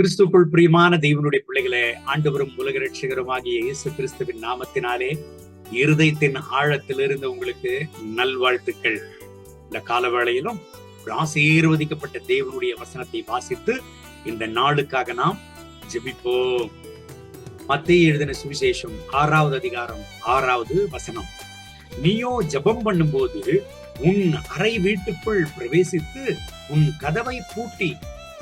கிறிஸ்துக்குள் பிரியமான தெய்வனுடைய பிள்ளைகளே ஆண்டவரும் உலக ரட்சகருமாகிய இயேசு கிறிஸ்துவின் நாமத்தினாலே இருதயத்தின் ஆழத்திலிருந்து உங்களுக்கு நல்வாழ்த்துக்கள். இந்த காலவேளையிலும் ஆசீர்வதிக்கப்பட்ட தேவனுடைய வசனத்தை வாசித்து இந்த நாளுக்காக நாம் ஜெபிப்போம். மத்திய எழுதின சுவிசேஷம் ஆறாவது அதிகாரம் ஆறாவது வசனம். நீயோ ஜபம் பண்ணும்போது உன் அறை வீட்டுக்குள் பிரவேசித்து உன் கதவை பூட்டி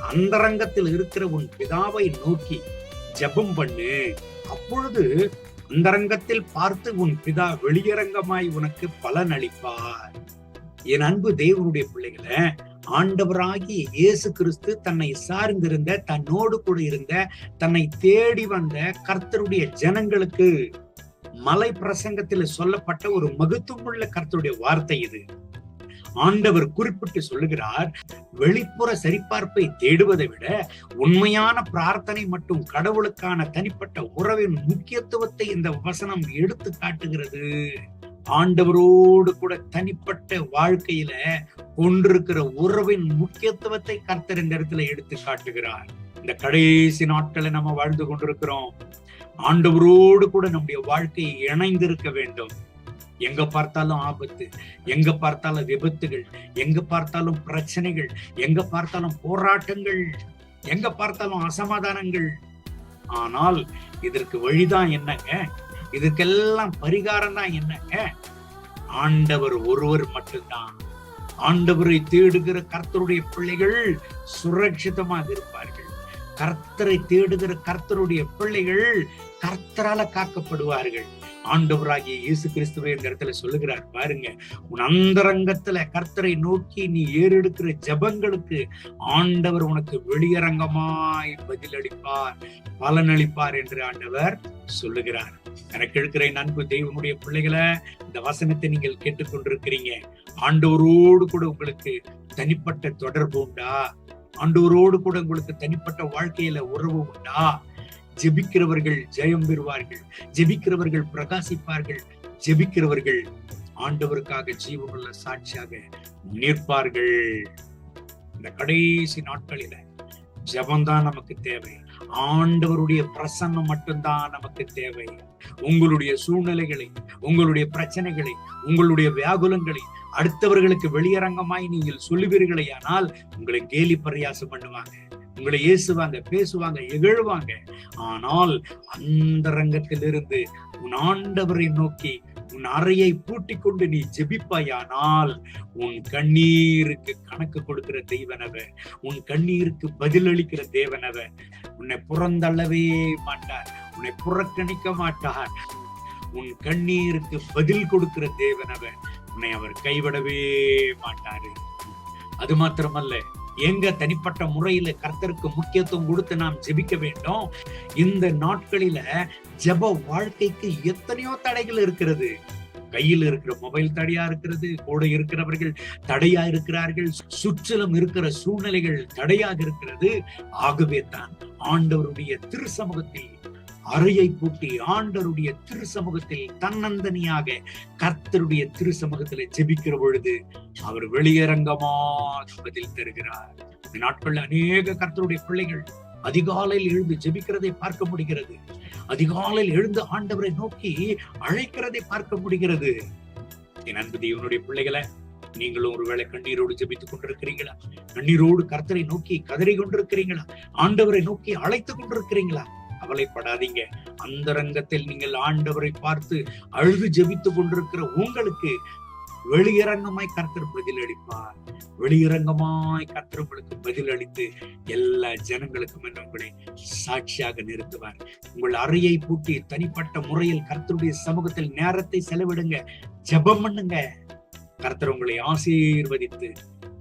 அந்தரங்கத்தில் இருக்கிற உன் பிதாவை நோக்கி ஜெபம் பண்ணு. அப்பொழுது அந்தரங்கத்தில் பார்த்து உன் பிதா வெளியரங்கமாய் உனக்கு பலன் அளிப்பார். என் அன்பு தேவனுடைய பிள்ளைகளை ஆண்டவராகிய இயேசு கிறிஸ்து தன்னை சார்ந்திருந்த தன்னோடு கூட இருந்த தன்னை தேடி வந்த கர்த்தருடைய ஜனங்களுக்கு மலை பிரசங்கத்தில் சொல்லப்பட்ட ஒரு மகத்துவமுள்ள கர்த்தருடைய வார்த்தை இது. ஆண்டவர் குறிப்பிட்டு சொல்லுகிறார் வெளிப்புற சரிபார்ப்பை தேடுவதை விட உண்மையான பிரார்த்தனை மற்றும் கடவுளுக்கான தனிப்பட்ட உறவின் முக்கியத்துவத்தை இந்த வசனம் எடுத்து காட்டுகிறது. ஆண்டவரோடு கூட தனிப்பட்ட வாழ்க்கையில கொண்டிருக்கிற உறவின் முக்கியத்துவத்தை கர்த்தர் இந்த இடத்துல எடுத்து காட்டுகிறார். இந்த கடைசி நாட்களை நம்ம வாழ்ந்து கொண்டிருக்கிறோம். ஆண்டவரோடு கூட நம்முடைய வாழ்க்கையை இணைந்திருக்க வேண்டும். எங்க பார்த்தாலும் ஆபத்து எங்க பார்த்தாலும் விபத்துகள் எங்க பார்த்தாலும் பிரச்சனைகள் எங்க பார்த்தாலும் போராட்டங்கள் எங்க பார்த்தாலும் அசமாதானங்கள். ஆனால் இதற்கு வழிதான் என்னங்க? இதுக்கெல்லாம் பரிகாரம் தான் என்னங்க? ஆண்டவர் ஒருவர் மட்டும்தான். ஆண்டவரை தேடுகிற கர்த்தருடைய பிள்ளைகள் சுரட்சிதமாக இருப்பார்கள். கர்த்தரை தேடுகிற கர்த்தருடைய பிள்ளைகள் கர்த்தரால காக்கப்படுவார்கள். ஆண்டவராகிய இயேசு கிறிஸ்துவை இந்த இடத்துல சொல்லுகிறார். பாருங்க உன் அந்தரங்கத்துல கர்த்தரை நோக்கி நீ ஏறெடுக்கிற ஜபங்களுக்கு ஆண்டவர் உனக்கு வெளியரங்கமாய் பதிலளிப்பார் பலனளிப்பார் என்று ஆண்டவர் சொல்லுகிறார். எனக்கு இருக்கிற நன்கு தெய்வனுடைய பிள்ளைகளை இந்த வசனத்தை நீங்கள் கேட்டுக்கொண்டிருக்கிறீங்க. ஆண்டவரோடு கூட உங்களுக்கு தனிப்பட்ட தொடர்பு உண்டா? ஆண்டவரோடு கூட உங்களுக்கு தனிப்பட்ட வாழ்க்கையில உறவு உண்டா? ஜெபிக்கிறவர்கள் ஜெயம் பெறுவார்கள். ஜெபிக்கிறவர்கள் பிரகாசிப்பார்கள். ஜெபிக்கிறவர்கள் ஆண்டவருக்காக ஜீவனுள்ள சாட்சியாக நிற்பார்கள். இந்த கடைசி நாட்களில ஜபம்தான் நமக்கு தேவை. ஆண்டவருடைய பிரசன்னம் மட்டும்தான் நமக்கு தேவை. உங்களுடைய சூழ்நிலைகளை உங்களுடைய பிரச்சனைகளை உங்களுடைய வியாகுலங்களை அடுத்தவர்களுக்கு வெளியரங்கமாய் நீங்கள் சொல்லுவீர்களே ஆனால் உங்களை கேலி பரியாசம் பண்ணுவாங்க. உங்களை ஏசுவாங்க பேசுவாங்க இகழ்வாங்க ஆனால் அந்த ரங்கத்திலிருந்து உன் ஆண்டவரை நோக்கி உன் அறையை பூட்டி கொண்டு நீ ஜெபிப்பாயானால் உன் கண்ணீருக்கு கணக்கு கொடுக்கிற தெய்வனவ உன் கண்ணீருக்கு பதிலளிக்கிற தேவனவ உன்னை புறந்தள்ளவே மாட்டார் உன்னை புறக்கணிக்க மாட்டார். உன் கண்ணீருக்கு பதில் கொடுக்கிற தேவனவ உன்னை அவர் கைவிடவே மாட்டாரு. அது மாத்திரமல்ல எங்க தனிப்பட்ட முறையில கர்த்தருக்கு முக்கியத்துவம் கொடுத்து நாம் ஜெபிக்க வேண்டும். இந்த நாட்களில ஜெப வாழ்க்கைக்கு எத்தனையோ தடைகள் இருக்கிறது. கையில் இருக்கிற மொபைல் தடையா இருக்கிறது கூட இருக்கிறவர்கள் தடையா இருக்கிறார்கள் சுற்றிலும் இருக்கிற சூழ்நிலைகள் தடையாக இருக்கிறது. ஆகவே தான் ஆண்டவருடைய திருசமூகத்தில் அறையை பூட்டி ஆண்டருடைய திரு சமூகத்தில் தன்னந்தனியாக கர்த்தருடைய திரு சமூகத்துல ஜெபிக்கிற பொழுது அவர் வெளியரங்கமாக பதில் தருகிறார். இந்த நாட்கள்ல அநேக கர்த்தருடைய பிள்ளைகள் அதிகாலையில் எழுந்து ஜெபிக்கிறதை பார்க்க முடிகிறது. அதிகாலையில் எழுந்து ஆண்டவரை நோக்கி அழைக்கிறதை பார்க்க முடிகிறது. என் அன்பு தேவனுடைய பிள்ளைகளை நீங்களும் ஒருவேளை கண்ணீரோடு ஜெபித்துக் கொண்டிருக்கிறீங்களா கண்ணீரோடு கர்த்தரை நோக்கி கதறி கொண்டிருக்கிறீங்களா? ஆண்டவரை நோக்கி அழைத்துக் கொண்டிருக்கிறீங்களா? கவலைப்படாதீங்க. அந்த ரங்கத்தில் நீங்கள் ஆண்டவரை பார்த்து அழுது ஜெபித்துக் கொண்டிருக்கிற உங்களுக்கு வெளியரங்கமாய் கர்த்தர் பதில் அளிப்பார். வெளியரங்கமாய் கர்த்தர் உங்களுக்கு பதில் அளித்து எல்லா ஜனங்களுக்கும் என்று உங்களை சாட்சியாக நிறுத்துவார். உங்கள் அறையை பூட்டி தனிப்பட்ட முறையில் கர்த்தருடைய சமூகத்தில் நேரத்தை செலவிடுங்க ஜெபம் பண்ணுங்க. கர்த்தர் உங்களை ஆசீர்வதித்து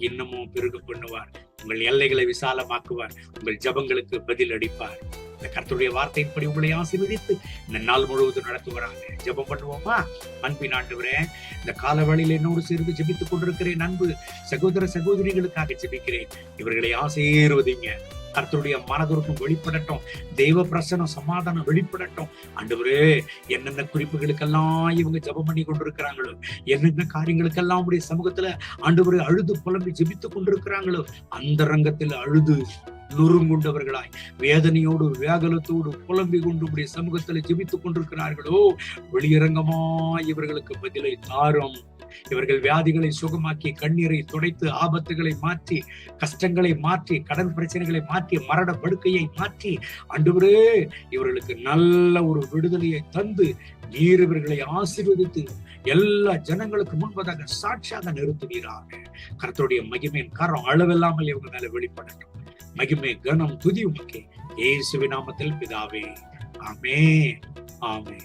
இன்னமும் பெருக பண்ணுவார் உங்கள் எல்லைகளை விசாலமாக்குவார். உங்கள் ஜபங்களுக்கு பதில் அளிப்பார். இந்த கருத்துடைய வார்த்தையின்படி உங்களை ஆசீர்வதித்து இந்த நாள் முழுவதும் நடத்துவராக. ஜெபம் பண்ணுவோமா? அன்பின் ஆண்டவரே இந்த கால என்னோடு சேர்ந்து ஜெபித்துக் கொண்டிருக்கிறேன் அன்பு சகோதர சகோதரிகளுக்காக ஜெபிக்கிறேன். இவர்களை ஆசீர்வதிங்க. கர்த்தருடைய மனதுருக்கும் வெளிப்படட்டும். தெய்வ பிரசனம் சமாதானம் வெளிப்படட்டும். ஆண்டவரே என்னென்ன குறிப்புகளுக்கெல்லாம் இவங்க ஜெபம் பண்ணி கொண்டிருக்கிறாங்களோ என்னென்ன காரியங்களுக்கெல்லாம் உடைய சமூகத்துல ஆண்டவரே அழுது புலம்பி ஜெபித்துக் கொண்டிருக்கிறாங்களோ அந்த ரங்கத்தில் அழுது நொறுங்குண்டவர்களாய் வேதனையோடு வேகலத்தோடு புலம்பிக் கொண்டு உடைய சமூகத்தில் ஜெபித்துக் கொண்டிருக்கிறார்களோ? வெளியரங்கமாய் இவர்களுக்கு பதிலை தாரும். இவர்கள் வியாதிகளை சுகமாக்கி கண்ணீரை துடைத்து ஆபத்துகளை மாற்றி கஷ்டங்களை மாற்றி கடன் பிரச்சனைகளை மாற்றி மரண படுக்கையை மாற்றி அன்றுவரே இவர்களுக்கு நல்ல ஒரு விடுதலையை தந்து நீர் இவர்களை ஆசீர்வதித்து எல்லா ஜனங்களுக்கு முன்பதாக சாட்சியாக நிறுத்துவீராக. கர்த்தருடைய மகிமையின் காரம் அளவில்லாமல் இவங்க மேல வெளிப்படட்டும். மகிமை கனம் துதி உமக்கே. இயேசுவி நாமத்தில் பிதாவே. ஆமே ஆமே